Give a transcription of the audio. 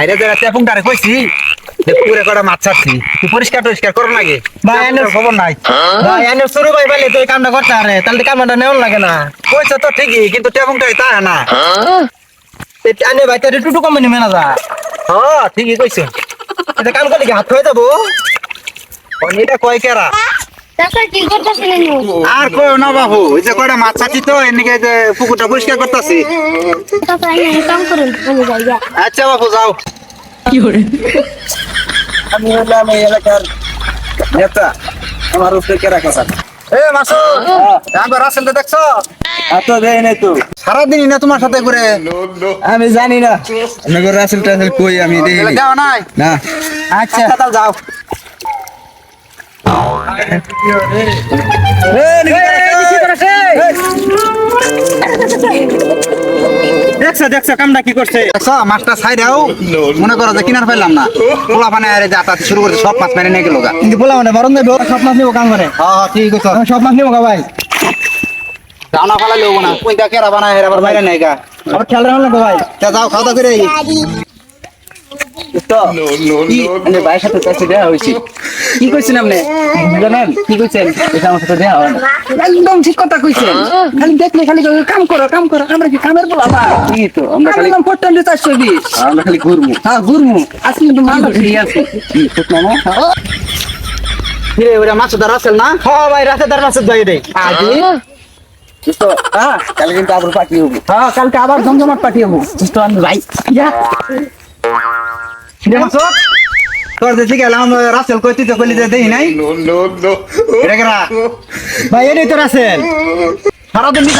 আইরে যারা তেপুং ডারে কইছি যে পুকুরে কটা মাছ ছাড়ছি তুই পরিষ্কার টরিষ্কার করো নাকি? ভাই, এনে- খবর নাই। ভাই এনে শুরু ভাই বলে তুই কামটা করতে আরে তাহলে কামটা নেওয়ার লাগে না। কইছে তো ঠিকই কিন্তু তেপুংটাই তা না। এনে ভাই তোর টুটু কোম্পানি ম্যানেজার। হ্যাঁ ঠিকই কইছে। এটা কাম করলে কি হাত হয়ে যাব? এটা কয় কেরা চাচা কি করতেছেন আর কই না বাবু এই যে কয়টা মাছ ছাড়ছি তো এদিকে যে পুকুরটা পরিষ্কার করতেছি। আচ্ছা বাবু যাও। আমি হলাম এই এলাকার নেতা আমার উপরে কেরা কথা এ মাসু একবার আসেন তো দেখছ এত দেয় নাই তো সারাদিনই না তোমার সাথে করে আমি জানি না নগর রাসেল টাসেল কই আমি দেখিনি যাও নাই না আচ্ছা তাহলে যাও দেখছ দেখছ কামটা কি করছে? দেখছ মাছটা ছাইরাও মনে করো যে কিনার পাইলাম না। পোলা পানে আরে শুরু করছে সব মাছ মেরে নিয়ে গেল কিন্তু বলা মানে বরং দেবো সব মাছ নিবো কাম করে হ্যাঁ ঠিক আছে। সব মাছ নিবো ভাই। রান্না ফালা লেবো না। কোনটা কেরা বানায় এর আবার বাইরে নেই গা। খেয়াল রাখলাম ভাই। তা যাও খাওয়া দাওয়া করে। তো আমি ভাইয়ের সাথে কাছে দেওয়া হয়েছে। কি কইছেন আপনি? জানেন? কি কইছেন? এটা আমার সাথে দেওয়া হয় না। একদম ঠিক কথা কইছেন। খালি দেখলে খালি কই, কাম করো কাম করো আমরা কি কামের বলা ভাই কি তো আমরা খালি কাম করতাম যে চারশো বিশ। আমরা খালি ঘুরমু। হ্যাঁ ঘুরমু। আজকে কিন্তু মাল ফ্রি আছে। কি ঠিক না না কিরে ওরা মাছ ধরা না? হ্যাঁ ভাই রাতে মাছের যাই দেই আজি তো হ্যাঁ কালকে কিন্তু আবার পার্টি হ্যাঁ কালকে আবার জমজমাট হব। ভাই। তোর যে ঠিক এলাম রাসেল কইতি তো কইলি দেই নাই কেরা ভাই এটাই তো রাসেল সারাদিন নিয়ে